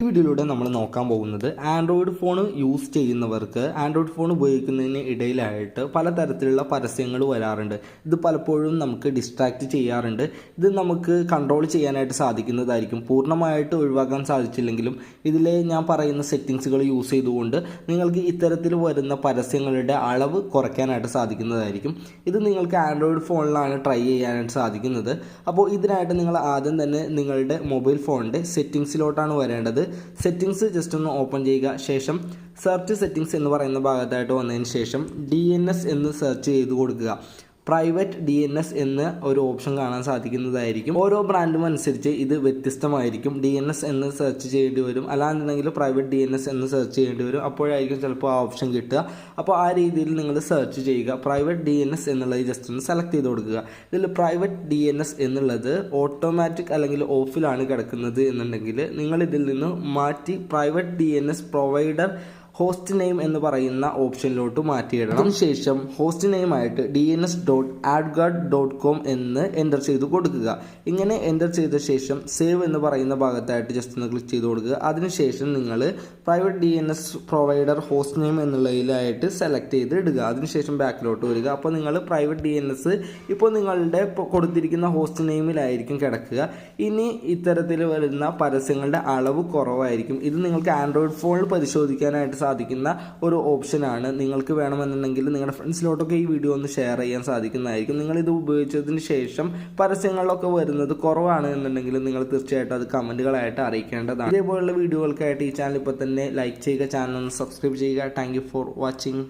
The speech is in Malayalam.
ഈ വീഡിയോയിലൂടെ നമ്മൾ നോക്കാൻ പോകുന്നത് ആൻഡ്രോയിഡ് ഫോൺ യൂസ് ചെയ്യുന്നവർക്ക് ആൻഡ്രോയിഡ് ഫോൺ ഉപയോഗിക്കുന്നതിന് ഇടയിലായിട്ട് പലതരത്തിലുള്ള പരസ്യങ്ങൾ വരാറുണ്ട്. ഇത് പലപ്പോഴും നമുക്ക് ഡിസ്ട്രാക്റ്റ് ചെയ്യാറുണ്ട്. ഇത് നമുക്ക് കൺട്രോൾ ചെയ്യാനായിട്ട് സാധിക്കുന്നതായിരിക്കും. പൂർണമായിട്ട് ഒഴിവാക്കാൻ സാധിച്ചില്ലെങ്കിലും ഇതിലെ ഞാൻ പറയുന്ന സെറ്റിങ്സുകൾ യൂസ് ചെയ്തുകൊണ്ട് നിങ്ങൾക്ക് ഇത്തരത്തിൽ വരുന്ന പരസ്യങ്ങളുടെ അളവ് കുറയ്ക്കാനായിട്ട് സാധിക്കുന്നതായിരിക്കും. ഇത് നിങ്ങൾക്ക് ആൻഡ്രോയിഡ് ഫോണിലാണ് ട്രൈ ചെയ്യാനായിട്ട് സാധിക്കുന്നത്. അപ്പോൾ ഇതിനായിട്ട് നിങ്ങൾ ആദ്യം തന്നെ നിങ്ങളുടെ മൊബൈൽ ഫോണിന്റെ സെറ്റിങ്സിലോട്ടാണ് വരേണ്ടത്. സെറ്റിങ്സ് ജസ്റ്റ് ഒന്ന് ഓപ്പൺ ചെയ്യുക. ശേഷം സെർച്ച് സെറ്റിംഗ്സ് എന്ന് പറയുന്ന ഭാഗത്തായിട്ട് വന്നതിന് ശേഷം ഡി എന്ന് സെർച്ച് ചെയ്ത് കൊടുക്കുക. പ്രൈവറ്റ് ഡി എൻ എസ് എന്ന ഒരു ഓപ്ഷൻ കാണാൻ സാധിക്കുന്നതായിരിക്കും. ഓരോ ബ്രാൻഡും അനുസരിച്ച് ഇത് വ്യത്യസ്തമായിരിക്കും. ഡി എൻ എസ് എന്ന് സെർച്ച് ചെയ്യേണ്ടി വരും. അല്ലാന്നുണ്ടെങ്കിൽ പ്രൈവറ്റ് ഡി എൻ എസ് എന്ന് സെർച്ച് ചെയ്യേണ്ടി വരും. അപ്പോഴായിരിക്കും ചിലപ്പോൾ ആ ഓപ്ഷൻ കിട്ടുക. അപ്പോൾ ആ രീതിയിൽ നിങ്ങൾ സെർച്ച് ചെയ്യുക. പ്രൈവറ്റ് ഡി എൻ എസ് എന്നുള്ളത് ജസ്റ്റ് ഒന്ന് സെലക്ട് ചെയ്ത് കൊടുക്കുക. ഇതിൽ പ്രൈവറ്റ് ഡി എൻ എസ് എന്നുള്ളത് ഓട്ടോമാറ്റിക് അല്ലെങ്കിൽ ഓഫിലാണ് കിടക്കുന്നത് എന്നുണ്ടെങ്കിൽ നിങ്ങൾ ഇതിൽ നിന്ന് മാറ്റി private D N S provider host name എന്ന് പറയുന്ന ഓപ്ഷനിലോട്ട് മാറ്റിയിടണം. അതിനുശേഷം ഹോസ്റ്റ് നെയിം ആയിട്ട് D N S dot AdGuard dot com എന്ന് എന്റർ ചെയ്ത് കൊടുക്കുക. ഇങ്ങനെ എന്റർ ചെയ്ത ശേഷം സേവ് എന്ന് പറയുന്ന ഭാഗത്തായിട്ട് ജസ്റ്റ് ഒന്ന് ക്ലിക്ക് ചെയ്ത് കൊടുക്കുക. അതിനുശേഷം നിങ്ങൾ private D N S provider host name എന്നുള്ളതിലായിട്ട് select ചെയ്ത് ഇടുക. അതിനുശേഷം ബാക്കിലോട്ട് വരിക. അപ്പോൾ നിങ്ങൾ പ്രൈവറ്റ് ഡി എൻ എസ് ഇപ്പോൾ നിങ്ങളുടെ കൊടുത്തിരിക്കുന്ന ഹോസ്റ്റ് നെയിമിലായിരിക്കും കിടക്കുക. ഇനി ഇത്തരത്തിൽ വരുന്ന പരസ്യങ്ങളുടെ അളവ് കുറവായിരിക്കും. ഇത് നിങ്ങൾക്ക് ആൻഡ്രോയിഡ് ഫോണിൽ പരിശോധിക്കാനായിട്ട് സാധിക്കുന്ന ഒരു ഓപ്ഷനാണ് നിങ്ങൾക്ക് വേണമെന്നുണ്ടെങ്കിൽ നിങ്ങളുടെ ഫ്രണ്ട്സിലോട്ടൊക്കെ ഈ വീഡിയോ ഒന്ന് ഷെയർ ചെയ്യാൻ സാധിക്കുന്നതായിരിക്കും. നിങ്ങളിത് ഉപയോഗിച്ചതിന് ശേഷം പരസ്യങ്ങളിലൊക്കെ വരുന്നത് കുറവാണ് എന്നുണ്ടെങ്കിൽ നിങ്ങൾ തീർച്ചയായിട്ടും അത് കമന്റുകളായിട്ട് അറിയിക്കേണ്ടതാണ്. ഇതേപോലുള്ള വീഡിയോകൾക്കായിട്ട് ഈ ചാനൽ ഇപ്പോൾ തന്നെ ലൈക്ക് ചെയ്യുക ചാനൽ ഒന്ന് സബ്സ്ക്രൈബ് ചെയ്യുക. Thank for watching